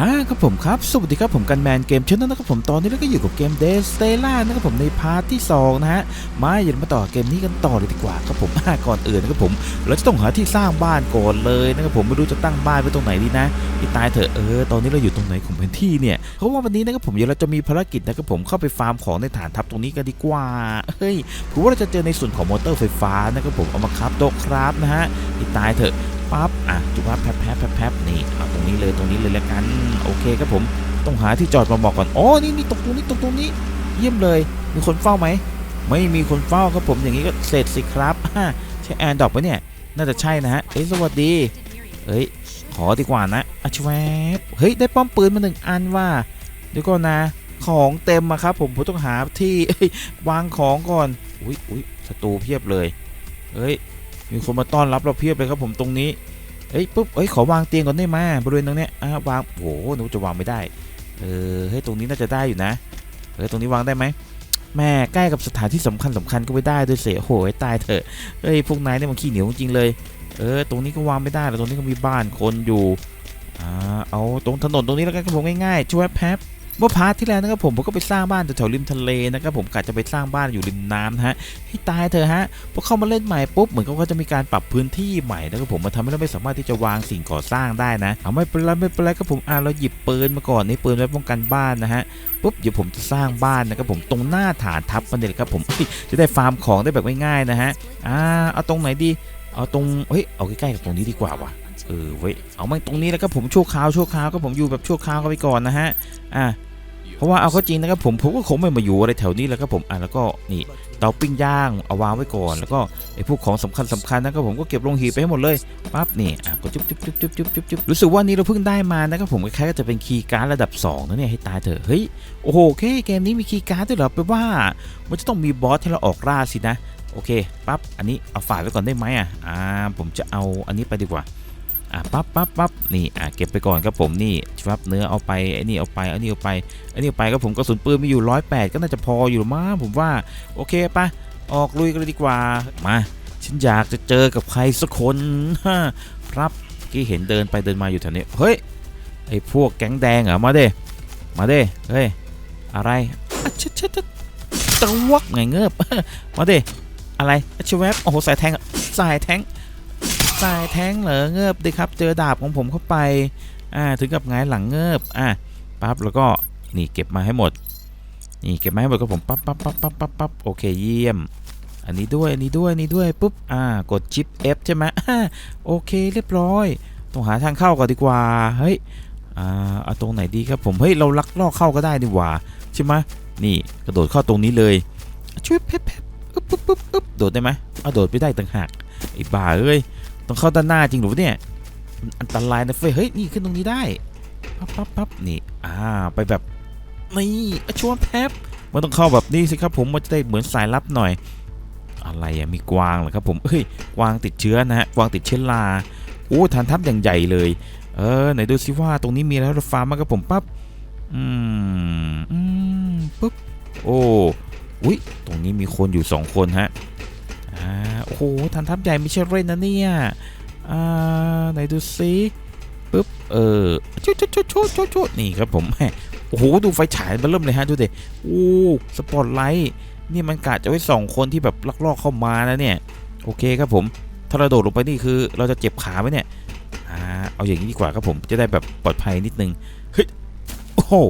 อ่าครับผมครับ สวัสดีครับผมกันแมนเกมชนนะครับผมตอนนี้เราก็อยู่กับเกมเดสเตล่านะครับผมในพาร์ทที่ 2 นะฮะ มาอย่ามาต่อเกมนี้กันต่อเลยดีกว่าครับผมอ่าก่อนอื่นนะครับผม เราจะต้องหาที่สร้างบ้านก่อนเลยนะครับผมไม่รู้จะตั้งบ้านไว้ตรงไหนดีนะพี่ตายเถอะเออตอนนี้เราอยู่ตรงไหนของพื้นที่เนี่ยเพราะว่าวันนี้นะครับผมเดี๋ยวเราจะมีภารกิจนะครับผมเข้าไปฟาร์มของในฐานทัพตรงนี้กันดีกว่าเฮ้ยถือว่าเราจะเจอในส่วนของมอเตอร์ไฟฟ้านะครับผมเอามาครับโต๊ะครับนะฮะพี่ตายเถอะ ปั๊บอะจุ๊บแป๊บแป๊บแป๊บแป๊บนี่เอาตรงนี้เลยตรงนี้เลยแล้วกันโอเคครับผมต้องหาที่จอดมาบอกก่อนอ๋อนี่นี่ตรงตรงนี้ตรงตรงนี้ เยี่ยมเลย มีคนเฝ้าไหมไม่มีคนเฝ้าครับผมอย่างนี้ก็เสร็จสิครับใช่แอนดอกปะเนี่ยน่าจะใช่นะฮะเอ้ยสวัสดีเฮ้ยขอดีกว่านะอะชวบเฮ้ยได้ป้อมปืนมาหนึ่งอันว่าเดี๋ยวก่อนนะของเต็มอะครับผมผมต้องหาที่วางของก่อนอุ้ยอุ้ยศัตรูเพียบเลยเฮ้ย มีคนมาต้อนรับเราเพียบเลยครับผมตรงนี้เอ้ยปุ๊บเอ้ยขอวางเตียงก่อนได้ไหมบริเวณตรงเนี้ยอะวางโหหนูจะวางไม่ได้เออเฮ้ยตรงนี้น่าจะได้อยู่นะเออตรงนี้วางได้ไหมแม่ใกล้กับสถานที่สำคัญสำคัญก็ไม่ได้ด้วยเสียโหยตายเถอะเฮ้ยพวกนายเนี่ยมันขี้เหนียวจริงเลยเออตรงนี้ก็วางไม่ได้แล้วตรงนี้ก็มีบ้านคนอยู่อ่าเอาตรงถนนตรงนี้แล้วกันครับผมง่ายๆช่วยแป๊บ เมื่อพาร์ทที่แล้วนะครับผมผมก็ไปสร้างบ้านแถวริมทะเลนะครับผมกะจะไปสร้างบ้านอยู่ริมน้ำนะฮะให้ตายเถอะฮะพอเข้ามาเล่นใหม่ปุ๊บเหมือนกับว่าจะมีการปรับพื้นที่ใหม่นะครับผมมันทำให้เราไม่สามารถที่จะวางสิ่งก่อสร้างได้นะเอาไม่เป็นไรไม่เป็นไรครับผมอ่าเราหยิบปืนมาก่อนนี่ปืนไว้ป้องกันบ้านนะฮะปุ๊บเดี๋ยวผมจะสร้างบ้านนะครับผมตรงหน้าฐานทัพมันเลยครับผมจะได้ฟาร์มของได้แบบง่ายๆนะฮะอ่าเอาตรงไหนดีเอาตรงเฮ้ยเอาใกล้ๆกับตรงนี้ดีกว่าว่ะเออเว้ยเอามาตรงนี้แล้วก็ผมชั่วคราวชั่วคราวก็ผมอยู่แบบชั่วคราวก็ไปก่อนนะฮะอ่า เพราะว่าเอาเข้าจริงนะครับผมผมก็คงไม่มาอยู่อะไรแถวนี้แล้วครับผมอะแล้วก็นี่เตาปิ้งย่างเอาวางไว้ก่อนแล้วก็ไอ้พวกของสำคัญสำคัญนะครับผมก็เก็บลงหีบไปให้หมดเลยปั๊บนี่อะก็จุ๊บจุ๊บจุ๊บจุ๊บจุ๊บจุ๊บจุ๊บรู้สึกว่านี่เราเพิ่งได้มานะครับผมคล้ายๆก็จะเป็นคีย์การ์ดระดับ2นะเนี่ยให้ตายเถอะเฮ้ยโอ้โหเคเกมนี้มีคีย์การ์ดด้วยเหรอแปลว่า มันจะต้องมีบอสให้เราออกล่าสินะโอเคปั๊บอันนี้เอาฝากไว้ก่อนได้ไหมอะอ่าผมจะเอาอันนี้ไปดีกว่า อะปั๊บปั๊บปั๊บนี่อะเก็บไปก่อนครับผมนี่ครับเนื้อเอาไปไอ้นี่เอาไปไอ้นี่เอาไปไอ้นี่เอาไปครับผมกระสุนปืนมีอยู่108ก็น่าจะพออยู่มั้งผมว่าโอเคปะออกลุยกันเลยดีกว่ามาฉันอยากจะเจอกับใครสักคนครับกี้เห็นเดินไปเดินมาอยู่แถวนี้เฮ้ยไอ้พวกแก๊งแดงเหรอมาเด้มาเด้เฮ้ยอะไรอะชะชะชะตะวักไงเงือบมาเด้อะไรอะชะแวบโอ้โหสายแทงสายแทง สายแทงเหรอเงือบดิครับเจอดาบของผมเข้าไปอ่าถึงกับงายหลังเงือบอะปั๊บแล้วก็นี่เก็บมาให้หมด นี่เก็บมาให้หมดก็ผมปั๊บปั๊บปั๊บปั๊บปั๊บปั๊บโอเคเยี่ยม อันนี้ด้วยอันนี้ด้วยอันนี้ด้วยปุ๊บอ่ากดชิป F ใช่ไหมโอเคเรียบร้อยต้องหาทางเข้าก่อนดีกว่าเฮ้ยอ่าเอาตรงไหนดีครับผมเฮ้ยเราลักลอบเข้าก็ได้ดีกว่าใช่ไหมนี่กระโดดเข้าตรงนี้เลยช่วยเพบเพบอึ๊บปึ๊บปึ๊บอึ๊บโดดได้ไหมเอาโดดไม่ได้ต่างหากไอ้บ้าเอ้ย ต้องเข้าด้านหน้าจริงหรือวะเนี่ยอันตรายนะเฟ้ยเฮ้ยนี่ขึ้นตรงนี้ได้ปั๊บปั๊บปั๊บนี่อ่าไปแบบนี่อชวนแพบมันต้องเข้าแบบนี้สิครับผมมันจะได้เหมือนสายลับหน่อย อะไรอะมีกวางเหรอครับผมเอ้ยกวางติดเชื้อนะฮะกวางติดเชื้อราโอ้ฐานทัพอย่างใหญ่เลย เออไหนดูสิว่าตรงนี้มีแล้วฟาร์มมาครับผมปั๊บอืมอืมปุ๊บโอ้อุ้ยตรงนี้มีคนอยู่สองคนฮะ อ่าโอ้โหฐานทัพใหญ่ไม่ใช่เล่นนะเนี่ยอ่าไหนดูสิปุ๊บเออชุดชุดชุดชุดชุดชุดนี่ครับผมแโอ้โหดูไฟฉายมันเริ่มเลยฮะดูดิโอ้สปอตไลท์นี่มันกะจะไว้สองคนที่แบบลักลอบเข้ามานะเนี่ยโอเคครับผมถ้าเราโดดลงไปนี่คือเราจะเจ็บขาไหมเนี่ยอ่าเอาอย่างนี้ดีกว่าครับผมจะได้แบบปลอดภัยนิดนึงเฮ้ยโอ้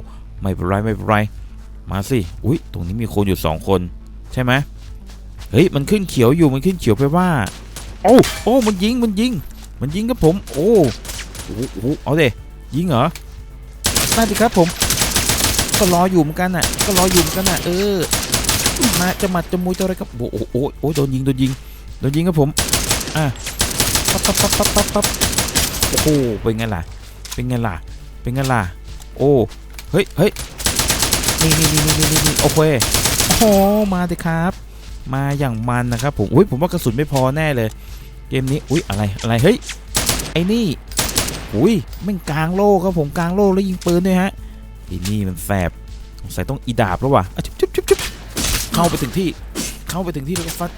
ไม่เป็นไรไม่เป็นไรมาสิอุ้ยตรงนี้มีคนอยู่สองคนใช่ไหม เฮ้ยมันขึ้นเขียวอยู่มันขึ้นเขียวไปว่า โอ้โอ้มันยิงมันยิง มันยิงครับผม โอ้โอ้โหเอาเดยิงเหรอได้ดิครับผม ก็รออยู่เหมือนกันน่ะ ก็รออยู่เหมือนกันน่ะ เออ มาจะมัดจะมวยจะอะไรครับโอ้โอ้โอ้โดนยิงโดนยิงโดนยิงครับผมอะปั๊บปั๊บปั๊บปั๊บปั๊บปั๊บโอ้โหเป็นไงล่ะ เป็นไงล่ะ เป็นไงล่ะ โอ้ เฮ้ยเฮ้ยนี่นี่นี่นี่นี่นี่โอเคโอ้โหมาเลยครับ มาอย่างมันนะครับผมอุ้ยผมว่ากระสุนไม่พอแน่เลย เกมนี้อุ้ยอะไรอะไรเฮ้ยไอ้นี่อุ้ยแม่งกลางโล่ครับผมกลางโล่แล้วยิงปืนด้วยฮะไอ้นี่มันแสบสงสัยต้องอีดาบแล้ววะ่ะจุ๊บจุ๊บจุ๊บจุ๊บเข้าไปถึงที่เข้าไปถึงที่แล้วก็ฟัด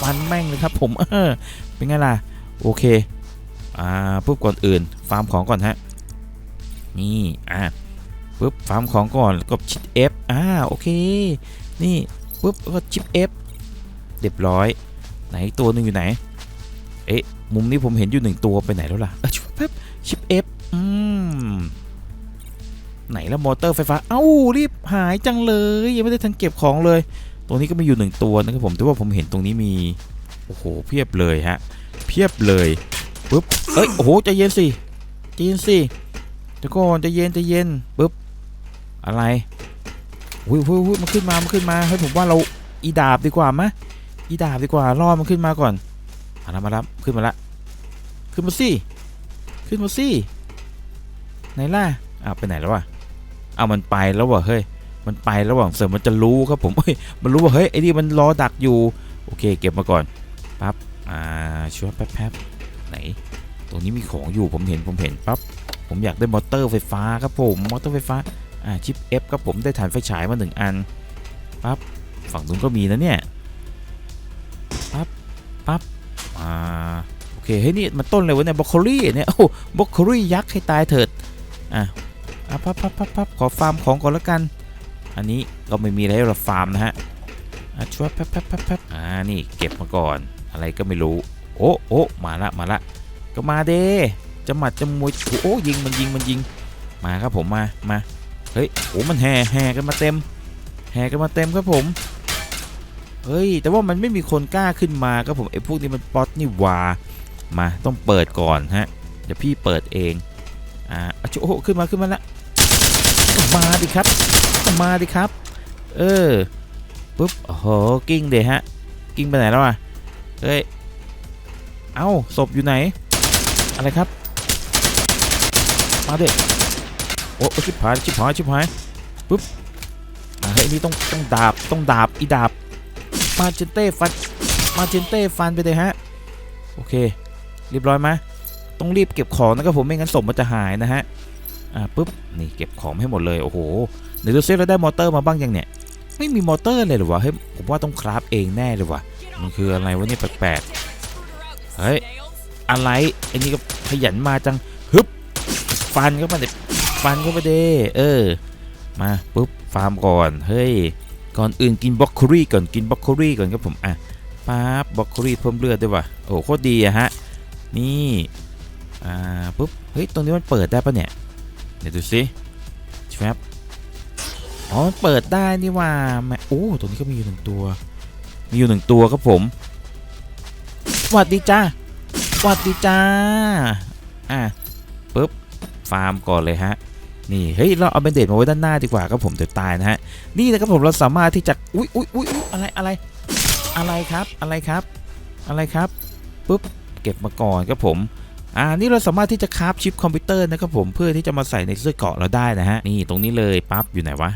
ฟันแม่งเลยครับผมเออเป็นไงล่ะโอเคอ่าปุ๊บก่อนอื่นฟาร์มของก่อนฮะนี่อะปุ๊บฟาร์มของก่อนแล้วก็ชิป F อ่าโอเค นี่ปุ๊บแล้วก็ชิป F เรียบร้อย ไหนตัวหนึงอยู่ไหน เอ๊ะ มุมนี้ผมเห็นอยู่หนึ่งตัวไปไหนแล้วล่ะเอ้ยชิปแป๊บชิป F อืมไหนแล้วมอเตอร์ไฟฟ้า เอ้ารีบหายจังเลย ยังไม่ได้ทันเก็บของเลย ตรงนี้ก็มีอยู่หนึ่งตัวนะครับผมแต่ว่าผมเห็นตรงนี้มี โอ้โห เพียบเลยฮะ เพียบเลยปุ๊บเอ้ย โอ้โหใจเย็นสิใจเย็นสิเดี๋ยวก่อนใจเย็นใจเย็นปุ๊บ อะไรอุ้ยอุ้ยอุ้ยมันขึ้นมา มันขึ้นมาเฮ้ผมว่าเราอีดาบดีกว่ามะ อีดาบดีกว่าล่อมันขึ้นมาก่อนมาแล้วมาแล้วขึ้นมาละ ขึ้นมาสิ ขึ้นมาสิไหนล่ะอ้าวไปไหนแล้ววะเอามันไปแล้ววะเฮ้ย มันไประหว่างเสริมมันจะรู้ครับผมเฮ้ย มันรู้ว่าเฮ้ยไอ้นี่มันรอดักอยู่ โอเค เก็บมาก่อน ปั๊บ อ่าช่วยแป๊บแป๊บไหน ตรงนี้มีของอยู่ ผมเห็น ผมเห็นปั๊บ ผมอยากได้มอเตอร์ไฟฟ้าครับผม มอเตอร์ไฟฟ้า อ่า ชิป F ครับผม ได้ฐานไฟฉายมาหนึ่งอัน ปั๊บ ฝั่งนู้นก็มีนะเนี่ย ปั๊บปั๊บอ่าโอเคเฮ้ยนี่มันต้นเลยวะเนี่ยบรอกโคลี่เนี่ยโอ้บรอกโคลี่ยักษ์ให้ตายเถิดอะอะปั๊บปั๊บปั๊บปั๊บขอฟาร์มของก่อนแล้วกัน อันนี้ก็ไม่มีอะไรให้เราฟาร์มนะฮะอะช่วยแป๊บแป๊บแป๊บแป๊บอ่านี่เก็บมาก่อนอะไรก็ไม่รู้ โอ้โอ้มาละมาละก็มาเด้จะหมัดจะมวยโอ้โอ้ยิงมันยิงมันยิงมาครับผมมามาเฮ้ยโอ้มันแห่แห่กันมาเต็ม แห่กันมาเต็มครับผม เฮ้ย แต่ว่ามันไม่มีคนกล้าขึ้นมาครับผมไอ้พวกนี้มันป๊อตนี่หว่ามาต้องเปิดก่อนฮะ เดี๋ยวพี่เปิดเองอ่าอะโอ้โหขึ้นมาขึ้นมาละมาดิครับ มาดิครับ เออปุ๊บโอ้โหกิ้งเดฮะ กิ้งไปไหนแล้วอะเฮ้ยเอ้าศพอยู่ไหน อะไรครับ มาเด็กโอ้ชิบหายชิบหายชิบหายปุ๊บเฮ้ยนี่ต้องต้องดาบต้องดาบอีดาบ มาเจนเต้ฟันมาเจนเต้ฟันไปเลยฮะ โอเค เรียบร้อยไหมต้องรีบเก็บของนะครับผมไม่งั้นศพมันจะหายนะฮะ อ่าปุ๊บ นี่เก็บของให้หมดเลย โอ้โหเดี๋ยวดูซิเราได้มอเตอร์มาบ้างยังเนี่ย ไม่มีมอเตอร์เลยหรอวะ เฮ้ย ผมว่าต้องคราฟเองแน่เลยวะมันคืออะไรวะเนี่ยแปลกๆ เฮ้ย อะไรไอ้นี่ก็ขยันมาจัง ฮึบ ฟันเข้ามาเด็ฟันเข้ามาเด้เออ มาปุ๊บ ฟาร์มก่อน เฮ้ย ก่อนอื่นกินบล็อกโคลี่ก่อนกินบล็อกโคลี่ก่อนครับผมอะปั๊บบล็อกโคลี่เพิ่มเลือดด้วยว่ะโอ้โคตรดีอะฮะนี่อ่าปุ๊บเฮ้ยตรงนี้มันเปิดได้ปะเนี่ยเดี๋ยวดูสิแฟบอ๋อเปิดได้นี่ว่าแม่โอ้ตรงนี้ก็มีอยู่หนึ่งตัว มีอยู่หนึ่งตัวครับผมสวัสดีจ้าสวัสดีจ้าอะปุ๊บฟาร์มก่อนเลยฮะ นี่เฮ้ยเราเอาเบนเดตมาไว้ด้านหน้าดีกว่าครับผมเดี๋ยวตายนะฮะนี่นะครับผมเราสามารถที่จะอุ๊ยอุ๊ยอุ๊ยอุ๊ยอะไรอะไรอะไรครับอะไรครับอะไรครับปุ๊บเก็บมาก่อนครับผมอ่านี่เราสามารถที่จะคราฟชิปคอมพิวเตอร์นะครับผมเพื่อที่จะมาใส่ในเสื้อเกราะเราได้นะฮะนี่ตรงนี้เลยปั๊บอยู่ไหนวะ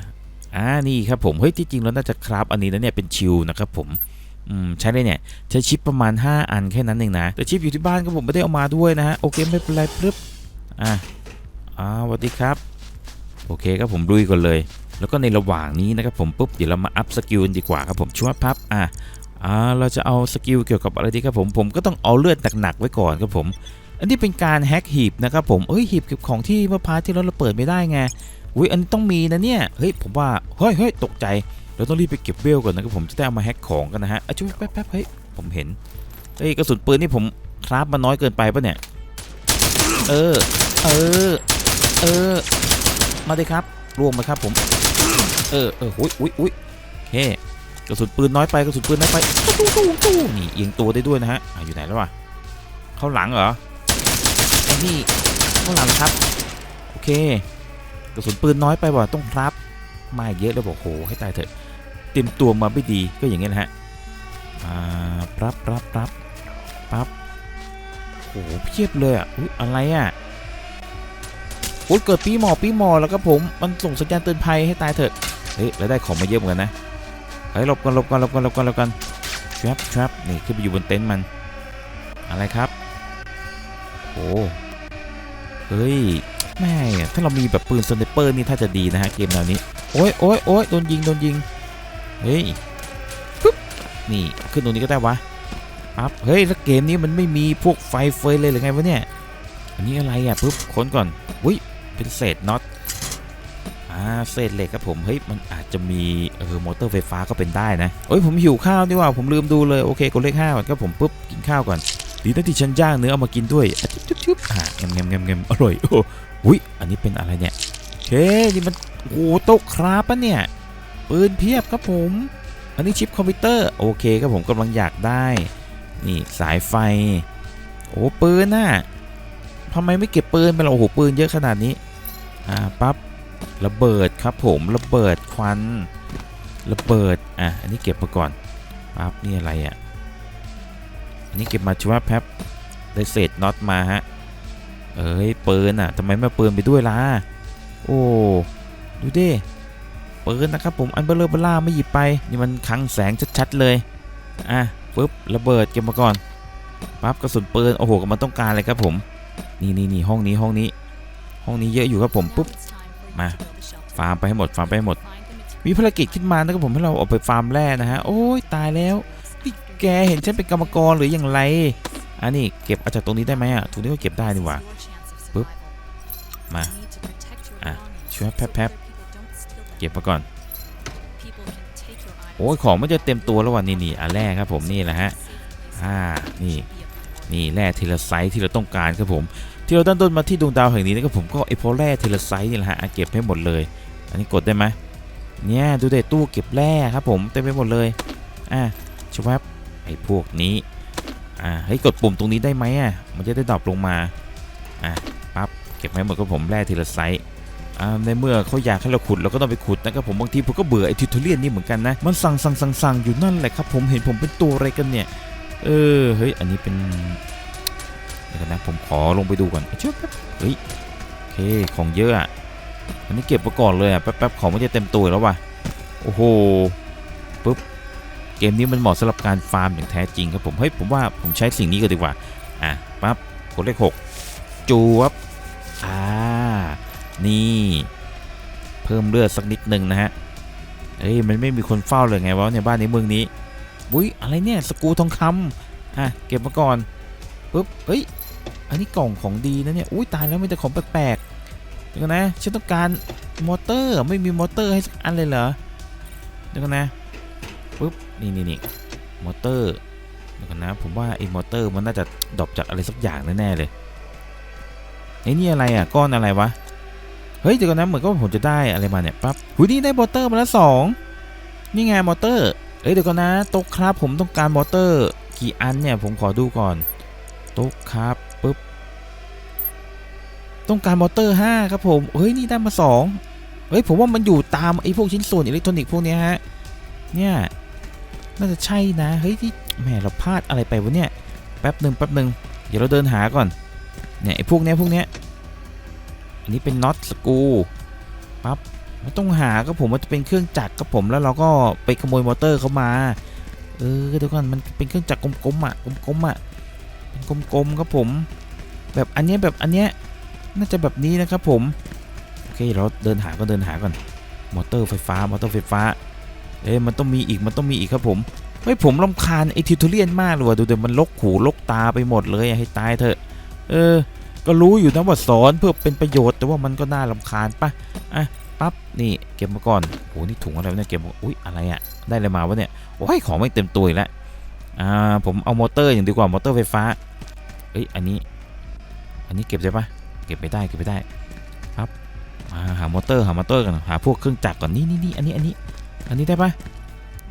อ่านี่ครับผมเฮ้ยที่จริงเราน่าจะคราฟอันนี้นะเนี่ยเป็นชิลนะครับผมอืมใช้ได้เนี่ยใช้ชิปประมาณ 5 อันแค่นั้นเองนะแต่ชิปอยู่ที่บ้านครับผมไม่ได้เอามาด้วยนะฮะโอเคไม่เป็นไรปึ๊บอ่าอ่าสวัสดีครับ โอเคครับผมลุยก่อนเลย แล้วก็ในระหว่างนี้นะครับผมปุ๊บเดี๋ยวเรามาอัพสกิลกันดีกว่าครับผมช่วยพับอ่าอ่าเราจะเอาสกิลเกี่ยวกับอะไรดีครับผมผมก็ต้องเอาเลือดหนักๆไว้ก่อนครับผม อันนี้เป็นการแฮกหีบนะครับผมเอ้ยหีบเก็บของที่เมื่อพาร์ทที่เราเปิดไม่ได้ไงอุ้ยอันนี้ต้องมีนะเนี่ยเฮ้ยผมว่าเฮ้ยเฮ้ยตกใจเราต้องรีบไปเก็บเวลก่อนนะครับผมจะได้เอามาแฮกของกันนะฮะอะช่วยแป๊บแป๊บเฮ้ยผมเห็นเฮ้ยกระสุนปืนนี่ผมคราฟมาน้อยเกินไปปะเนี่ยเออเออเออ มาเลยครับร่วมมาครับผม เออเอออุ้ยอุ้ยอุ้ยเฮ้กระสุนปืนน้อยไปกระสุนปืนน้อยไปตู้ตู้ตู้นี่เอียงตัวได้ด้วยนะฮะออยู่ไหนแล้ววะเข้าหลังเหรอไอ้นี่เข้าหลังครับ โอเค กระสุนปืนน้อยไปว่ะต้องครับ มาเยอะแล้วบอกโหให้ตายเถอะเตรียมตัวมาไม่ดีก็อย่างเงี้ยนะฮะอ่าปั๊บปั๊บปั๊บปั๊บโหเพียบเลยอะอุ๊ยอะไรอะ โอ้ยเกิดปีหมอปีหมอแล้วครับผมมันส่งสัญญาณเตือนภัยให้ตายเถอะเฮ้ยแล้วได้ของมาเยอะเหมือนกันนะเฮ้ยหลบกันหลบกันหลบกันหลบกันหลบกันทรัพทรัพนี่ขึ้นไปอยู่บนเต็นท์มัน อะไรครับโอ้เฮ้ยแม่ถ้าเรามีแบบปืนสไนเปอร์นี่ถ้าจะดีนะฮะเกมแนวนี้โอ้ยโอ้ยโอ้ยโดนยิงโดนยิงเฮ้ยปึ๊บนี่ขึ้นตรงนี้ก็ได้วะปั๊บเฮ้ยแล้วเกมนี้มันไม่มีพวกไฟเฟยเลยหรือไงวะเนี่ยอันนี้อะไรอะปึ๊บค้นก่อนอุ้ย เป็นเศษน็อตอ่าเศษเหล็กครับผมเฮ้ยมันอาจจะมีเออมอเตอร์ไฟฟ้าก็เป็นได้นะเอ้ยผมหิวข้าวดีกว่าผมลืมดูเลยโอเคกดเลขห้าก่อนครับผมปุ๊บกินข้าวก่อนดีนะที่ฉันย่างเนื้อเอามากินด้วยจุ๊บจุ๊บอ่าเงมเงมเงมเงอร่อยโอ้อุ้ยอันนี้เป็นอะไรเนี่ยเฮ้นี่มันโอ้โต๊ะคราปะเนี่ยปืนเพียบครับผม อันนี้ชิปคอมพิวเตอร์โอเคครับผมกำลังอยากได้ นี่สายไฟ โอ้ปืนน่ะ ทำไมไม่เก็บปืนไปล่ะโอ้โหปืนเยอะขนาดนี้ อ่าปั๊บระเบิดครับผมระเบิดควันระเบิดอะอันนี้เก็บมาก่อนปั๊บนี่อะไรอะอันนี้เก็บมาชัวร์แป๊บได้เศษน็อตมาฮะเอ้ยปืนอะทำไมไม่ปืนไปด้วยล่ะโอ้ดูดิปืนนะครับผมอันเบลเลอร์เบล่าไม่หยิบไปนี่มันคังแสงชัดๆเลยอะปุ๊บระเบิดเก็บมาก่อนปั๊บกระสุนปืนโอ้โหมันต้องการเลยครับผม นี่นี่นี่ห้องนี้ห้องนี้ ห้องนี้เยอะอยู่ครับผมปุ๊บมาฟาร์มไปให้หมดฟาร์มไปให้หมด มีภารกิจขึ้นมานะครับผมให้เราออกไปฟาร์มแร่นะฮะโอ้ยตายแล้วนี่แกเห็นฉันเป็นกรรมกรหรืออย่างไรอันนี้เก็บเอาจากตรงนี้ได้ไหมอะตรงนี้ก็เก็บได้นี่หว่าปึ๊บมาอะช่วยแป๊บๆเก็บมาก่อนโอ้ยของมันจะเต็มตัวแล้ววันนี้นี่อันแรกครับผมนี่แหละฮะอ่านี่ นี่แร่เทเลไซต์ที่เราต้องการครับผม ที่เราตั้งต้นมาที่ดวงดาวแห่งนี้นะครับผมก็ไอโพแร่เทเลไซต์นี่แหละฮะเก็บให้หมดเลย อันนี้กดได้ไหมเนี่ยดูเด็ตู้เก็บแร่ครับผมเต็มไปหมดเลยอะชวับไอพวกนี้อ่าให้ยกดปุ่มตรงนี้ได้ไหมอะมันจะได้ดรอปลงมาอะปั๊บเก็บให้หมดครับผมแร่เทเลไซต์อ่าในเมื่อเขาอยากให้เราขุดเราก็ต้องไปขุดนะครับผมบางทีผมก็เบื่อไอทิวทอเรียนนี่เหมือนกันนะ มันสั่งสั่งสั่งสั่งอยู่นั่นแหละครับผมเห็นผมเป็นตัวอะไรกันเนี่ย เออ เฮ้ย อันนี้เป็นเดี๋ยวนะผมขอลงไปดูก่อนเชื่อแป๊บเฮ้ยโอเคของเยอะอะอันนี้เก็บไว้ก่อนเลยอะแป๊บๆของมันจะเต็มตัวแล้วว่ะโอ้โหปุ๊บเกมนี้มันเหมาะสำหรับการฟาร์มอย่างแท้จริงครับผมเฮ้ยผมว่าผมใช้สิ่งนี้ก็ดีกว่าอะปั๊บกดเลขหกจูบอ่านี่เพิ่มเลือดสักนิดนึงนะฮะเอ้ยมันไม่มีคนเฝ้าเลยไงวะในบ้านในเมืองนี้ อุ้ยอะไรเนี่ยสกูทองคำอะเก็บมาก่อนปุ๊บเฮ้ยอันนี้กล่องของดีนะเนี่ยอุ้ยตายแล้วมีแต่ของแปลกๆเดี๋ยวกันนะฉันต้องการมอเตอร์ไม่มีมอเตอร์ให้สักอันเลยเหรอเดี๋ยวกันนะปุ๊บนี่นี่นี่มอเตอร์เดี๋ยวกันนะผมว่าไอ้มอเตอร์มันน่าจะดรอปจากอะไรสักอย่างแน่ๆเลยไอ้นี่อะไรอะก้อนอะไรวะเฮ้ยเดี๋ยวกันนะเหมือนกับผมจะได้อะไรมาเนี่ยปั๊บหุยนี่ได้มอเตอร์มาแล้วสองนี่ไงมอเตอร์ เอ้ยเดี๋ยวกันนะโต๊ะครับผมต้องการมอเตอร์กี่อันเนี่ยผมขอดูก่อนโต๊ะครับปุ๊บต้องการมอเตอร์ 5 ครับผมเฮ้ยนี่ได้มา 2เฮ้ยผมว่ามันอยู่ตามไอ้พวกชิ้นส่วนอิเล็กทรอนิกส์พวกเนี้ยฮะเนี่ยน่าจะใช่นะเฮ้ยที่แหมเราพลาดอะไรไปวะเนี่ยแป๊บหนึ่งแป๊บหนึ่งเดี๋ยวเราเดินหาก่อนเนี่ยไอ้พวกเนี้ยพวกเนี้ยอันนี้เป็นน็อตสกรูปั๊บ มันต้องหาครับผมมันจะเป็นเครื่องจักรครับผมแล้วเราก็ไปขโมยมอเตอร์เขามา เออเดี๋ยวก่อนมันเป็นเครื่องจักรกลมๆอะกลมๆอะเป็นกลมๆครับผม แบบอันเนี้ยแบบอันเนี้ยน่าจะแบบนี้นะครับผมโอเคเราเดินหาก็เดินหาก่อนมอเตอร์ไฟฟ้ามอเตอร์ไฟฟ้าเอ้มันต้องมีอีกมันต้องมีอีกครับผมเฮ้ยผมรำคาญไอทิวทอเรียนมากเลยว่ะดูเดี๋ยวมันลกหูลกตาไปหมดเลยอะให้ตายเถอะเออ ก็รู้อยู่นะว่าสอนเพื่อเป็นประโยชน์แต่ว่ามันก็น่ารำคาญปะอะ ปั๊บนี่เก็บมาก่อนโอ้นี่ถุงอะไรเนี่ยเก็บมาอุ้ยอะไรอะได้อะไรมาวะเนี่ยโอ้ยของไม่เต็มตัวอีกแล้วอ่าผมเอามอเตอร์อย่างดีกว่ามอเตอร์ไฟฟ้าเอ้ยอันนี้ อันนี้เก็บได้ปะเก็บไม่ได้เก็บไม่ได้ครับมาหามอเตอร์หามอเตอร์กันหาพวกเครื่องจักรก่อนนี่นี่นี่อันนี้อันนี้อันนี้ได้ปะ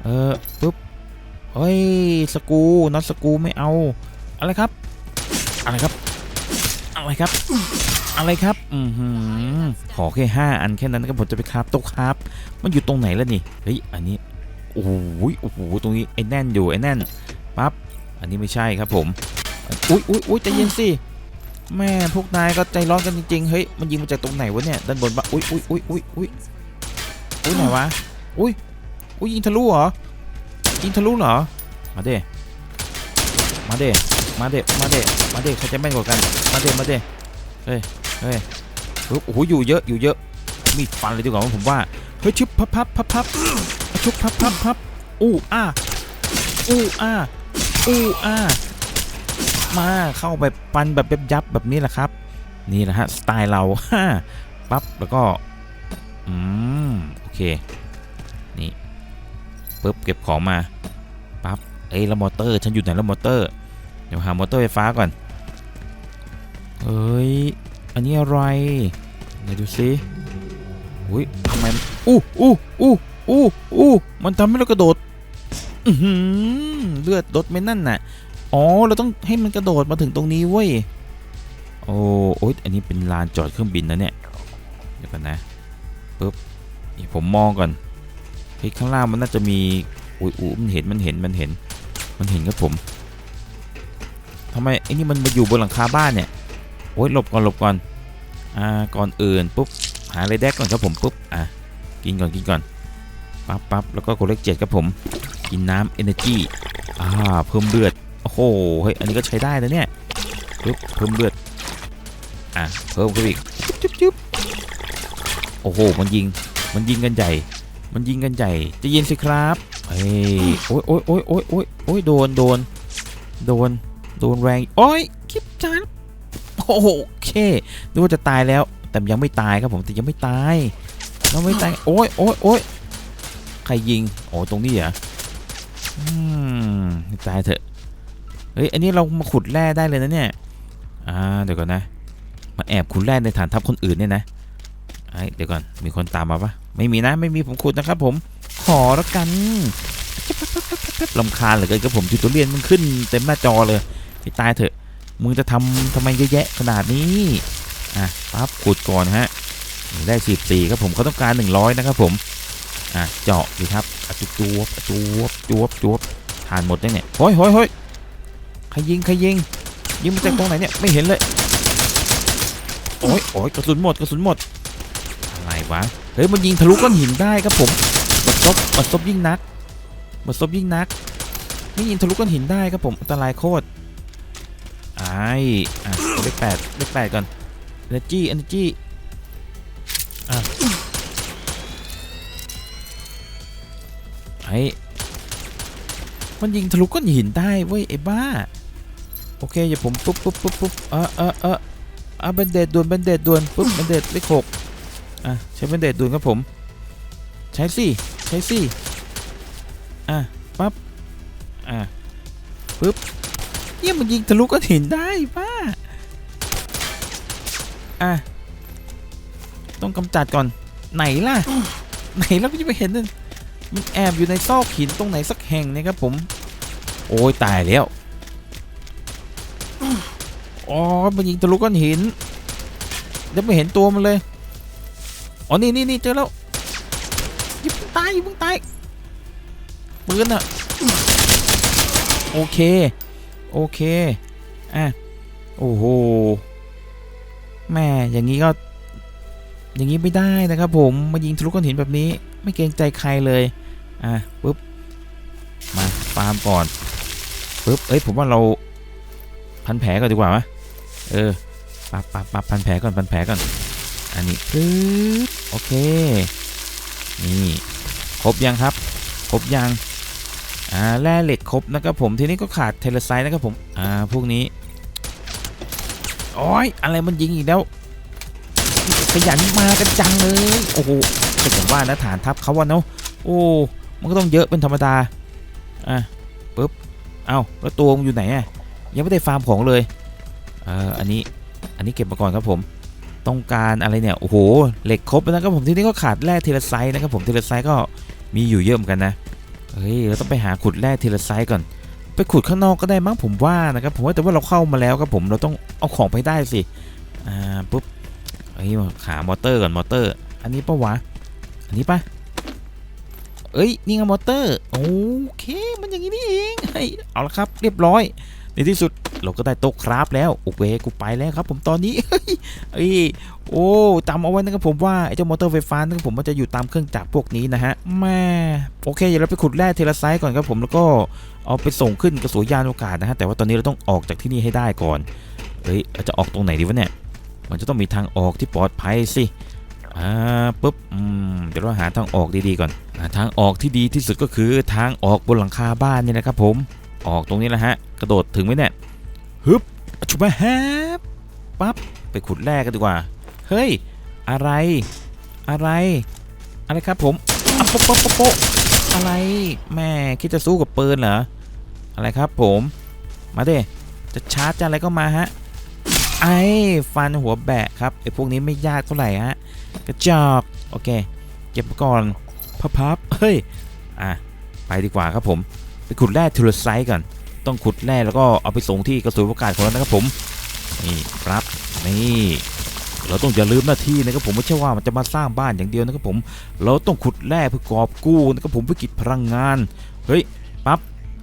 เออปุ๊บเฮ้ยสกูน็อตสกูไม่เอาอะไรครับ อะไรครับ อะไรครับ อะไรครับอือหือขอแค่ห้าอันแค่นั้นก็ผมจะไปคราฟโต๊ะคราฟมันอยู่ตรงไหนแล้วนี่เฮ้ยอันนี้โอ้โหโอ้โหตรงนี้ไอ้แน่นอยู่ไอ้แน่นปั๊บอันนี้ไม่ใช่ครับผมอุ้ยอุ้ยอุ้ยใจเย็นสิแม่พวกนายก็ใจร้อนกันจริงๆเฮ้ยมันยิงมาจากตรงไหนวะเนี่ยด้านบนปะอุ้ยอุ้ยอุ้ยอุ้ยอุ้ยอุ้ยไหนวะอุ้ยอุ้ยยิงทะลุเหรอยิงทะลุเหรอมาเด้มาเด้ มาเดมาเดมาเดใครจะแม่นกว่ากัน มาเดมาเดเฮ้ย เฮ้ยโอ้โหอยู่เยอะ อยู่เยอะ มีดฟันเลยดีกว่าผมว่า เฮ้ยชึบพับพับพับพับชุบพับพับพับอู้อ้าอู้อ้าอู้อ้า มาเข้าไปปันแบบยับยับแบบนี้แหละครับ นี่แหละฮะสไตล์เราฮ่าปั๊บแล้วก็ อืมโอเค นี่ปุ๊บเก็บของมาปั๊บเอ้ยแล้วมอเตอร์ ฉันอยู่ไหนแล้วมอเตอร์ ดี๋ยวหามอเตอร์ไฟฟ้าก่อนเฮ้ย อันนี้อะไรไหนดูซิอุ้ยทำไมอู้อู้อู้อู้อู้มันทำให้เรากระโดดเลือดลดไม่นั่นน่ะ อ๋อ เราต้องให้มันกระโดดมาถึงตรงนี้เว้ย โอ้โอ๊ยอันนี้เป็นลานจอดเครื่องบินนะเนี่ย เดี๋ยวก่อนนะปึ๊บนี่ผมมองก่อนเฮ้ยข้างล่างมันน่าจะมีอุ้ยอุ้มันเห็น มันเห็น มันเห็น มันเห็นครับผม ทำไมไอ้นี่มันมาอยู่บนหลังคาบ้านเนี่ยโอ้ยหลบก่อนหลบก่อนอ่าก่อนอื่นปุ๊บหาอะไรแดกก่อนครับผมปุ๊บอะกินก่อนกินก่อนปั๊บปั๊บแล้วก็กดเลขเจ็ดครับผมกินน้ำ energy อ่าเพิ่มเลือดโอ้โหเฮ้ยอันนี้ก็ใช้ได้นะเนี่ยปึ๊บเพิ่มเลือดอะเพิ่มขึ้นอีกจุ๊บจุ๊บโอ้โหมันยิงมันยิงกันใหญ่ มันยิงกันใหญ่จะยินสิครับเฮ้ยโอ้ยโอ้ยโอ้ยโอ้ยโอ้ยโอ้ยโดนโดนโดน โดนแรงโอ้ยคลิปจานโอเคนึกว่าจะตายแล้ว แต่ยังไม่ตายครับผมแต่ยังไม่ตายยังไม่ตายโอ้ยโอ้ยโอ้ยใครยิงโอ้ตรงนี้เหรออืมตายเถอะเฮ้ยอันนี้เรามาขุดแร่ได้เลยนะเนี่ยอ่าเดี๋ยวก่อนนะ มาแอบขุดแร่ในฐานทัพคนอื่นเนี่ยนะไอ้เดี๋ยวก่อนมีคนตามมาปะไม่มีนะไม่มีผมขุดนะครับ ผมขอแล้วกันลำคาญเหลือเกินครับผมจูตัวเรียนมันขึ้นเต็มหน้าจอเลย ไปตายเถอะ มึงจะทำทำไมเยอะแยะขนาดนี้ อะปั๊บขุดก่อนฮะ ได้สิบสี่ครับผมเขาต้องการหนึ่งร้อยนะครับผม อะเจาะดีครับจุ๊บจุ๊บจุ๊บจุ๊บจุ๊บทานหมดได้เนี่ยโอ้ยโอ้ยโอ้ยใครยิงใครยิง ยิงมาจากตรงไหนเนี่ย ไม่เห็นเลย โอ้ยโอ้ยกระสุนหมดกระสุนหมด อะไรวะ เฮ้ยมันยิงทะลุก้อนหินได้ครับผมบัดซบบัดซบยิ่งนักบัดซบยิ่งนักนี่ยิงทะลุก้อนหินได้ครับผม อันตรายโคตร ไอ้อะเลขแปดเลขแปดก่อน energy energy อะไอ้มันยิงทะลุก้อนหินได้เว้ยไอ้บ้า โอเคอย่าผมปุ๊บปุ๊บปุ๊บปุ๊บเออเออเอออะเบนเดดด่วนเบนเดดด่วนปุ๊บเบนเดดเลขหกอะใช้เบนเดดด่วนครับผม ใช้สิใช้สิอะปั๊บอะปุ๊บ เยี่ยมันยิงทะลุก้อนหินได้ป้าอะ ต้องกำจัดก่อนไหนล่ะ ไหนแล้วก็จะไปเห็นนั่นมันแอบอยู่ในซอกหินตรงไหนสักแห่งเนะครับผม โอ้ยตายแล้วอ๋อมันยิงทะลุก้อนหินเดี๋ยวไม่เห็นตัวมันเลยอ๋อนี่นี่นี่เจอแล้วยิบตายยิบตายปืนอะโอเค โอเค อะ โอ้โห แม่อย่างนี้ก็ อย่างนี้ไม่ได้นะครับผม มายิงทะลุก้อนหินแบบนี้ ไม่เกรงใจใครเลย อะปุ๊บ มาฟาร์มก่อนปุ๊บ เอ้ย ผมว่าเราพันแผลก่อนดีกว่าไหมเออปับปับปับพันแผลก่อนพันแผลก่อน อันนี้ปึ๊บ โอเค นี่ ครบยังครับ ครบยัง อ่าแร่เหล็กครบนะครับผมทีนี้ก็ขาดเทเลไซต์นะครับผมอ่าพวกนี้โอ้ยอะไรมันยิงอีกแล้ว ขยันมากันจังเลยโอ้โหแต่ผมว่านะฐานทัพเขาว่าเนาะโอ้มันก็ต้องเยอะเป็นธรรมดาอะปึ๊บเอ้าแล้วตัวมันอยู่ไหนอะยังไม่ได้ฟาร์มของเลยเอ่ออันนี้อันนี้เก็บมาก่อนครับผมต้องการอะไรเนี่ยโอ้โหเหล็กครบแล้วนะครับผมที่นี่ก็ขาดแร่เทเลไซต์นะครับผมเทเลไซต์ก็มีอยู่เยอะเหมือนกันนะ เฮ้ยเราต้องไปหาขุดแร่เทเลไซต์ก่อน ไปขุดข้างนอกก็ได้มั้งผมว่านะครับผมว่าแต่ว่าเราเข้ามาแล้วครับผมเราต้องเอาของไปได้สิอ่าปุ๊บเฮ้ยหามอเตอร์ก่อนมอเตอร์ อันนี้ปะวะอันนี้ปะเอ้ยนี่ไงมอเตอร์โอเคมันอย่างนี้นี่เองเฮ้ยเอาละครับเรียบร้อย ในที่สุดเราก็ได้โต๊ะคราฟแล้วโอเคกูไปแล้วครับ ผมตอนนี้เฮ้ยโอ้จำเอาไว้นะครับผมว่าไอ้เจ้ามอเตอร์ไฟฟ้านะครับผมมันจะอยู่ตามเครื่องจักรพวกนี้นะฮะแม่โอเคเดี๋ยวเราไปขุดแร่เทเลไซต์ก่อนครับผมแล้วก็เอาไปส่งขึ้นกระสวยยานอวกาศนะฮะแต่ว่าตอนนี้เราต้องออกจากที่นี่ให้ได้ก่อนเฮ้ยจะออกตรงไหนดีวะเนี่ยมันจะต้องมีทางออกที่ปลอดภัยสิอ่าปุ๊บอืมเดี๋ยวเราหาทางออกดีๆก่อนทางออกที่ดีที่สุดก็คือทางออกบนหลังคาบ้านนี่นะครับผมออกตรงนี้แหละฮะ กระโดดถึงไหมเนี่ยฮึบชุบมาแฮบปั๊บไปขุดแร่กันดีกว่า เฮ้ย อะไร อะไร อะไรครับผมอะโปโปโปโปอะไร แม่คิดจะสู้กับปืนเหรอ อะไรครับผม มาเด้จะชาร์จจะอะไรก็มาฮะ ไอ้ฟันหัวแบะครับไอ้พวกนี้ไม่ยากเท่าไหร่ฮะ กระจอก โอเค เก็บก่อนพับพับเฮ้ย อะ ไปดีกว่าครับผม ไปขุดแร่ทูลไซต์ก่อน ต้องขุดแร่แล้วก็เอาไปส่งที่กระทรวงอวกาศของเรานะครับผมนี่ครับนี่เราต้องอย่าลืมหน้าที่นะครับผมไม่ใช่ว่ามันจะมาสร้างบ้านอย่างเดียวนะครับผม เราต้องขุดแร่เพื่อกอบกู้นะครับผมเพื่อกิจพลังงานเฮ้ยปั๊บ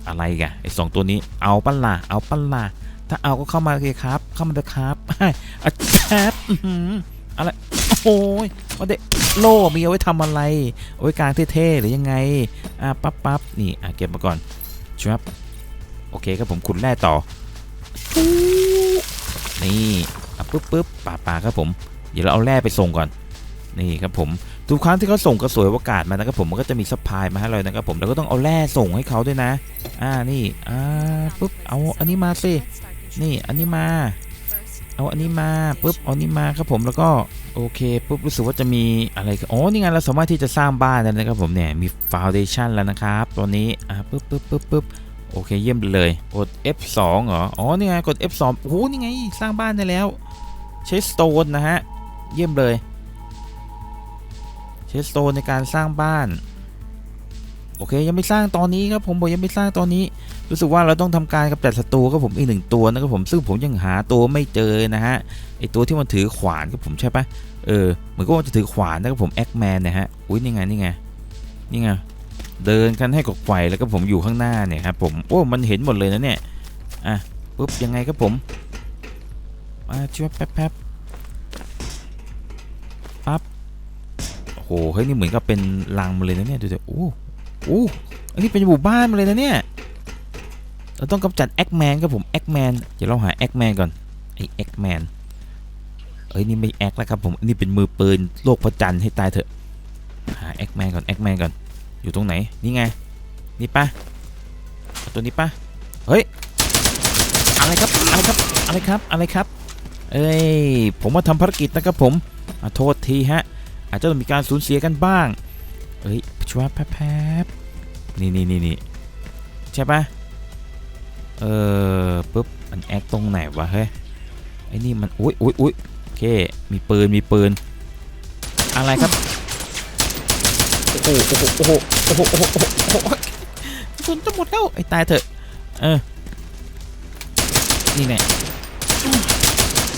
อะไรแกไอ้สองตัวนี้เอาปั้นล่ะเอาปั้นล่ะถ้าเอาก็เข้ามาเลยครับ เข้ามาเลยครับอะแป๊บอื้อหือะไรโอ้ยว่าเด็กโล่มีเอาไว้ทำอะไรเอาไว้กลางเท่ๆหรือยังไงอะปั๊บปั๊บนี่อะเก็บมาก่อนชับ โอเคครับผมขุดแร่ต่อ นี่อะปึ๊บปึ๊บป่าป่าครับผม เดี๋ยวเราเอาแร่ไปส่งก่อน นี่ครับผม ทุกครั้งที่เขาส่งกระสวยอวกาศมานะครับผม มันก็จะมีซัพพลายมาให้เรานะครับผม แล้วก็ต้องเอาแร่ส่งให้เขาด้วยนะ อ่า นี่ อ่า ปุ๊บ เอาอันนี้มาสิ นี่ อันนี้มา เอาอันนี้มาปุ๊บ เอาอันนี้มาครับผม แล้วก็โอเคปุ๊บรู้สึกว่าจะมีอะไรอ๋อนี่ไงเราสามารถที่จะสร้างบ้านได้แล้วนะครับผมเนี่ยมีฟาวเดชันแล้วนะครับ ตัวนี้อ่าปุ๊บปุ๊บปุ๊บปุ๊บ โอเคเยี่ยมเลยกด F2 เหรอ อ๋อ นี่ไง กด F2 โอ้โหนี่ไง สร้างบ้านได้แล้ว ใช้สโตนนะฮะ เยี่ยมเลย ใช้สโตนในการสร้างบ้าน โอเค ยังไม่สร้างตอนนี้ครับผมบอกยังไม่สร้างตอนนี้ รู้สึกว่าเราต้องทำการกำจัดศัตรูครับผมอีกหนึ่งตัวนะครับผม ซึ่งผมยังหาตัวไม่เจอนะฮะ ไอตัวที่มันถือขวานครับผมใช่ปะเออ เหมือนก็จะถือขวานนะครับผมแอคแมนนะฮะ อุ้ยนี่ไง นี่ไง นี่ไง เดินกันให้กบไฟแล้วก็ผมอยู่ข้างหน้าเนี่ยครับผมโอ้มันเห็นหมดเลยนะเนี่ยอะปุ๊บยังไงครับผมมาช่วยแป๊บแป๊บปั๊บโอ้โหเฮ้ยนี่เหมือนกับเป็นรังมาเลยนะเนี่ยดูสิโอ้โอ้อันนี้เป็นหมู่บ้านมาเลยนะเนี่ยเราต้องกำจัดแอคแมนครับผมแอคแมนเดี๋ยวเราหาแอคแมนก่อนไอแอคแมนเอ้ยนี่ไม่แอคแล้วครับผมนนี่เป็นมือปืนโลกพระจันทร์ให้ตายเถอะหาแอคแมนก่อนแอคแมนก่อน อยู่ตรงไหน นี่ไง นี่ปะเอาตัวนี้ปะเฮ้ย อะไรครับ อะไรครับ อะไรครับ อะไรครับ เอ้ย ผมมาทำภารกิจนะครับผมอโทษทีฮะ อาจจะต้องมีการสูญเสียกันบ้าง เอ้ยช่วแป๊บๆนี่นี่นี่นี่ใช่ปะเออปุ๊บ มันแอคตรงไหนวะเฮ้ย ไอ้นี่มัน อุ้ยอุ้ยอุ้ยโอเค มีปืน มีปืน อะไรครับ โอ้โหโอ้โหโอ้โหโอ้โหโอ้โหโอ้โหกระสุนจะหมดแล้วไอ้ตายเถอะเออนี่แน่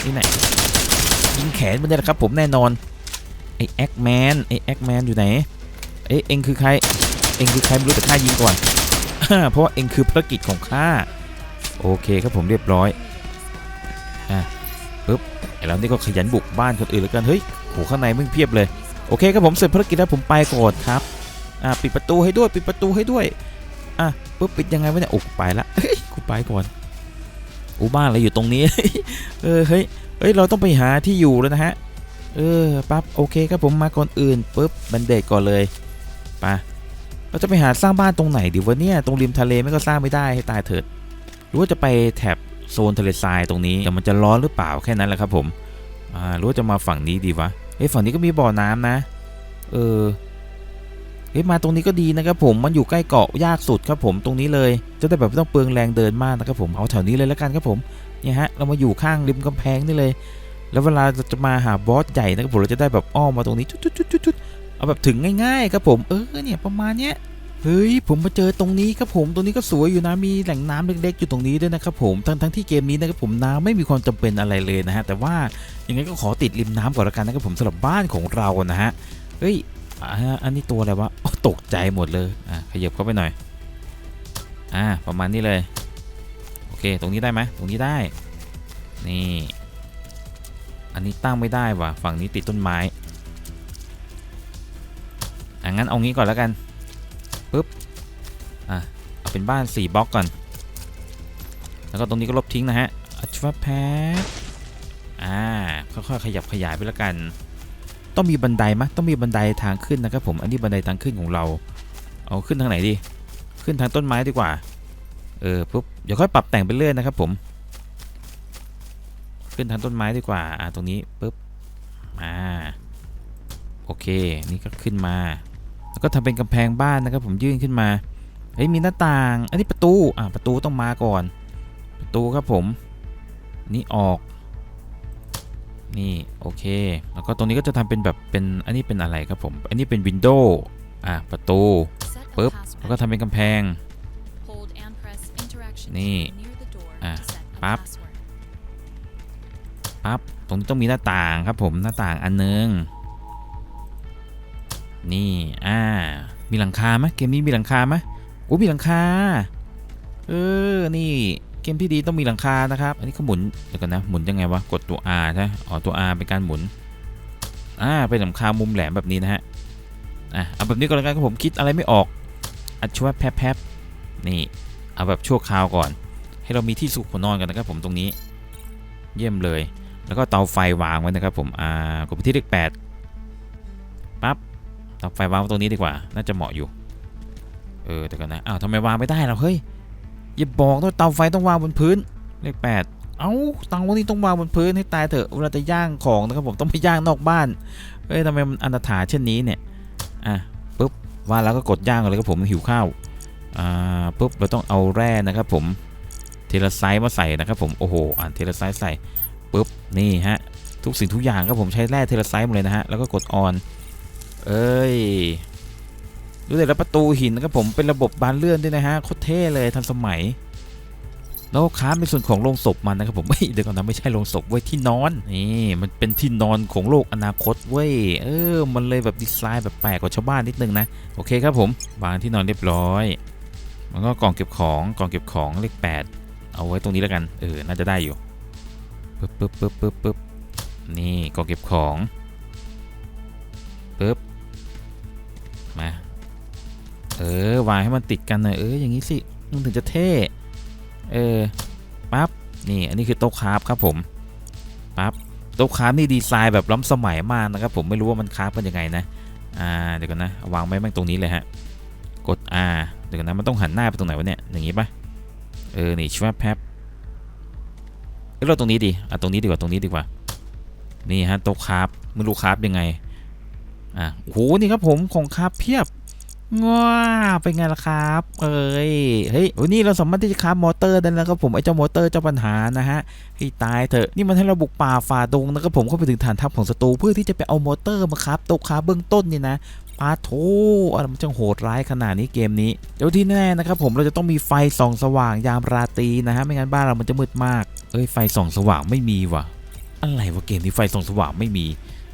นี่แน่ยิงแขนมันได้แล้วครับผมแน่นอนไอ้แอคแมนไอ้แอคแมนอยู่ไหนเอ้เอ็งคือใครเอ็งคือใครไม่รู้แต่ข้ายิงก่อนเพราะว่าเอ็งคือภารกิจของข้าโอเคครับผมเรียบร้อยอะปึ๊บไอ้เรานี่ก็ขยันบุกบ้านคนอื่นแล้วกันเฮ้ยโหข้างในมึงเพียบเลย โอเคครับผมเสร็จภารกิจแล้วผมไปก่อนครับอะปิดประตูให้ด้วยปิดประตูให้ด้วยอะปึ๊บปิดยังไงวะเนี่ยโอ้ไปละกูไปก่อนอูบ้านอะไรอยู่ตรงนี้เออเฮ้ยเฮ้ยเราต้องไปหาที่อยู่แล้วนะฮะเออปั๊บโอเคครับผมมาก่อนอื่นปึ๊บบันเดดก่อนเลยไปเราจะไปหาสร้างบ้านตรงไหนดีวะเนี่ยตรงริมทะเลไม่ก็สร้างไม่ได้ให้ตายเถิดหรือว่าจะไปแถบโซนทะเลทรายตรงนี้แต่มันจะร้อนหรือเปล่าแค่นั้นแหละครับผมอ่าหรือว่าจะมาฝั่งนี้ดีวะ เฮ้ยฝั่งนี้ก็มีบ่อน้ำนะ เออเฮ้ยมาตรงนี้ก็ดีนะครับผมมันอยู่ใกล้เกาะยากสุดครับผมตรงนี้เลยจะได้แบบไม่ต้องเปลืองแรงเดินมากนะครับผมเอาแถวนี้เลยแล้วกันครับผมเนี่ยฮะเรามาอยู่ข้างริมกำแพงนี่เลย แล้วเวลาเราจะมาหาบอสใหญ่นะครับผมเราจะได้แบบอ้อมมาตรงนี้จุดๆๆๆเอาแบบถึงง่ายๆครับผมเออเนี่ยประมาณเนี้ย เฮ้ยผมมาเจอตรงนี้ครับผมตรงนี้ก็สวยอยู่นะมีแหล่งน้ำเล็กๆ อยู่ตรงนี้ด้วยนะครับผมทั้งทั้งที่เกมนี้นะครับผมน้ำไม่มีความจำเป็นอะไรเลยนะฮะแต่ว่ายังไงก็ขอติดริมน้ำก่อนละกันนะครับผมสำหรับบ้านของเรานะฮะเฮ้ยอันนี้ตัวอะไรวะตกใจหมดเลยอะขยับเข้าไปหน่อยอ่าประมาณนี้เลยโอเคตรงนี้ได้ไหมตรงนี้ได้นี่อันนี้ตั้งไม่ได้ว่ะฝั่งนี้ติดต้นไม้อะงั้นเอางี้ก่อนแล้วกัน ปุ๊บอะเอาเป็นบ้าน 4บล็อกก่อน แล้วก็ตรงนี้ก็ลบทิ้งนะฮะอัชวแพอ่าค่อยๆขยับขยายไปแล้วกัน ต้องมีบันไดมะต้องมีบันไดทางขึ้นนะครับผมอันนี้บันไดทางขึ้นของเรา เอาขึ้นทางไหนดี ขึ้นทางต้นไม้ดีกว่าเออปุ๊บเดี๋ยวค่อยปรับแต่งไปเรื่อยนะครับผม ขึ้นทางต้นไม้ดีกว่าอ่าตรงนี้ปุ๊บอ่าโอเค นี่ก็ขึ้นมา ก็ทำเป็นกำแพงบ้านนะครับผมยื่นขึ้นมาเฮ้ยมีหน้าต่าง อันนี้ประตูอ่าประตูต้องมาก่อน ประตูครับผม นี่ออก นี่โอเค แล้วก็ตรงนี้ก็จะทำเป็นแบบเป็นอันนี้เป็นอะไรครับผม อันนี้เป็นวินโดว์อ่าประตูปึ๊บแล้วก็ทำเป็นกำแพง นี่อะปั๊บปั๊บตรงนี้ต้องมีหน้าต่างครับผมหน้าต่างอันนึง นี่ อ่า มีหลังคาไหมเกมนี้มีหลังคาไหมโอ้มีหลังคา เออ นี่เกมที่ดีต้องมีหลังคานะครับ อันนี้เขาหมุน เดี๋ยวกันนะ หมุนยังไงวะ กดตัว R ใช่ไหมอ๋อ ตัว R เป็นการหมุน อ่า เป็นหลังคามุมแหลมแบบนี้นะฮะ อะ เอาแบบนี้ก่อนแล้วกันครับผมคิดอะไรไม่ออก อัดช่วยแป๊บๆนี่ เอาแบบชั่วคราวก่อน ให้เรามีที่สุขหัวนอนกันนะครับผมตรงนี้ เยี่ยมเลย แล้วก็เตาไฟวางไว้นะครับผม อ่ากดไปที่เลขแปด เตาไฟวางไว้ตรงนี้ดีกว่า น่าจะเหมาะอยู่ เออเดี๋ยวกันนะ อ้าวทำไมวางไม่ได้ล่ะเฮ้ย อย่าบอกนะว่าเตาไฟต้องวางบนพื้น เลขแปดเอ้าเตานี้ต้องวางบนพื้นให้ตายเถอะ เวลาจะย่างของนะครับผมต้องไปย่างนอกบ้าน เฮ้ยทำไมมันอันาถาเช่นนี้เนี่ย อะปุ๊บวางแล้วก็กดย่างเลยครับผมหิวข้าว อ่าปุ๊บเราต้องเอาแร่นะครับผม เทเลไซส์มาใส่นะครับผม โอ้โห อ่านเทเลไซส์ใส่ปุ๊บนี่ฮะ ทุกสิ่งทุกอย่างครับผมใช้แร่เทเลไซส์หมดเลยนะฮะ แล้วก็กดออน เอ้ย ดูแต่ละประตูหินนะครับผมเป็นระบบบานเลื่อนด้วยนะฮะโคตรเท่เลยทันสมัย แล้วค้าในส่วนของโรงศพมันนะครับผมเฮ้ยเดี๋ยวก่อนนะไม่ใช่โรงศพเว้ยที่นอนนี่มันเป็นที่นอนของโลกอนาคตเว้ยเออ มันเลยแบบดีไซน์แบบแปลกกว่าชาวบ้านนิดนึงนะโอเคครับผมวางที่นอนเรียบร้อย มันก็กล่องเก็บของกล่องเก็บของเลขแปดเอาไว้ตรงนี้แล้วกันเออน่าจะได้อยู่ปึ๊บปึ๊บปึ๊บปึ๊บปึ๊บนี่กล่องเก็บของปึ๊บ มา เออวางให้มันติดกันหน่อยเอออย่างนี้สิมันถึงจะเท่เออปั๊บนี่อันนี้คือโต๊ะคราฟครับผมปั๊บโต๊ะคราฟนี่ดีไซน์แบบล้ำสมัยมากนะครับผมไม่รู้ว่ามันคราฟเป็นยังไงนะอ่าเดี๋ยวกันนะวางไว้แม่งตรงนี้เลยฮะกด R เดี๋ยวกันนะมันต้องหันหน้าไปตรงไหนวะเนี่ยอย่างงี้ปะเออนี่ช่วยแป๊บเอ้ยเราตรงนี้ดีอะตรงนี้ดีกว่าตรงนี้ดีกว่านี่ฮะโต๊ะคราฟไม่รู้คราฟยังไง อะโอ้โหนี่ครับผมของคาเพียบง้าเป็นไงล่ะครับ เอ้ยเฮ้ยวันนี้เราสามารถที่จะคาฟมอเตอร์ได้แล้วครับผมไอ้เจ้ามอเตอร์เจ้าปัญหานะฮะให้ตายเถอะนี่มันให้เราบุกป่าฝ่าดงนะครับผมเข้าไปถึงฐานทัพของศัตรูเพื่อที่จะไปเอามอเตอร์มาครับตกคาเบื้องต้นนี่นะปาโถอะไรมันจังโหดร้ายขนาดนี้เกมนี้เดี๋ยวที่แน่นะครับผมเราจะต้องมีไฟส่องสว่างยามราตรีนะฮะไม่งั้นบ้านเรามันจะมืดมากเอ้ยไฟส่องสว่างไม่มีว่ะอะไรวะเกมนี้ไฟส่องสว่างไม่มี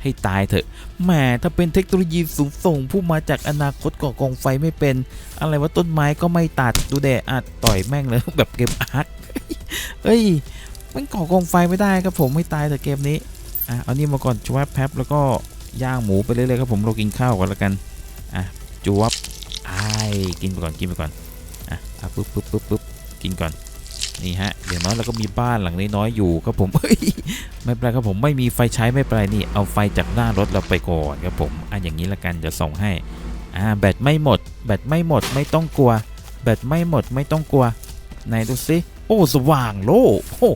ให้ตายเถอะแหมถ้าเป็นเทคโนโลยีสูงส่งผู้มาจากอนาคตก่อกองไฟไม่เป็น อะไรว่าต้นไม้ก็ไม่ตัดดูแดดอัดต่อยแม่งเลยแบบเกมอาร์ตเอ้ยมันก่อกองไฟไม่ได้ครับผมไม่ตายแต่เกมนี้อะเอานี่มาก่อนจวบแป๊บแล้วก็ย่างหมูไปเรื่อยๆครับผมเรากินข้าวก่อนแล้วกันอะจวบไอ้กินไปก่อนกินไปก่อนอะอะปึ๊บปึ๊บปึ๊บปึ๊บกินก่อนนี่ฮะเดี๋ยวน้อยเราก็มีบ้านหลังน้อยๆอยู่ครับผมเฮ้ย ไม่เป็นไรครับผมไม่มีไฟใช้ไม่เป็นไรนี่เอาไฟจากหน้ารถเราไปก่อนครับผมอะอย่างนี้ละกันจะส่งให้อ่าแบตไม่หมด แบตไม่หมดไม่ต้องกลัว แบตไม่หมดไม่ต้องกลัวไหนดูสิโอ้สว่างโลโอ้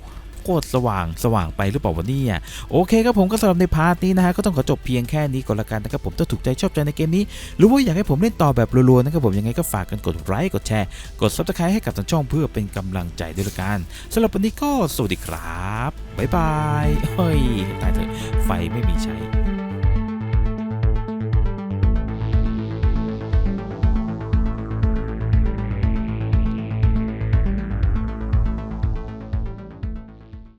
โคตรสว่างสว่างไปหรือเปล่าวะเนี่ยโอเคครับผมก็สำหรับในพาร์ทนี้นะฮะก็ต้องขอจบเพียงแค่นี้ก่อนละกันนะครับผมถ้าถูกใจชอบใจในเกมนี้ หรือว่าอยากให้ผมเล่นต่อแบบรัวๆนะครับผมยังไงก็ฝากกันกดไลค์กดแชร์กดซับสไครต์ให้กับทางช่องเพื่อเป็นกำลังใจด้วยละกันสำหรับวันนี้ก็สวัสดีครับบ๊ายบายเฮ้ยตายเถอะไฟไม่มีใช้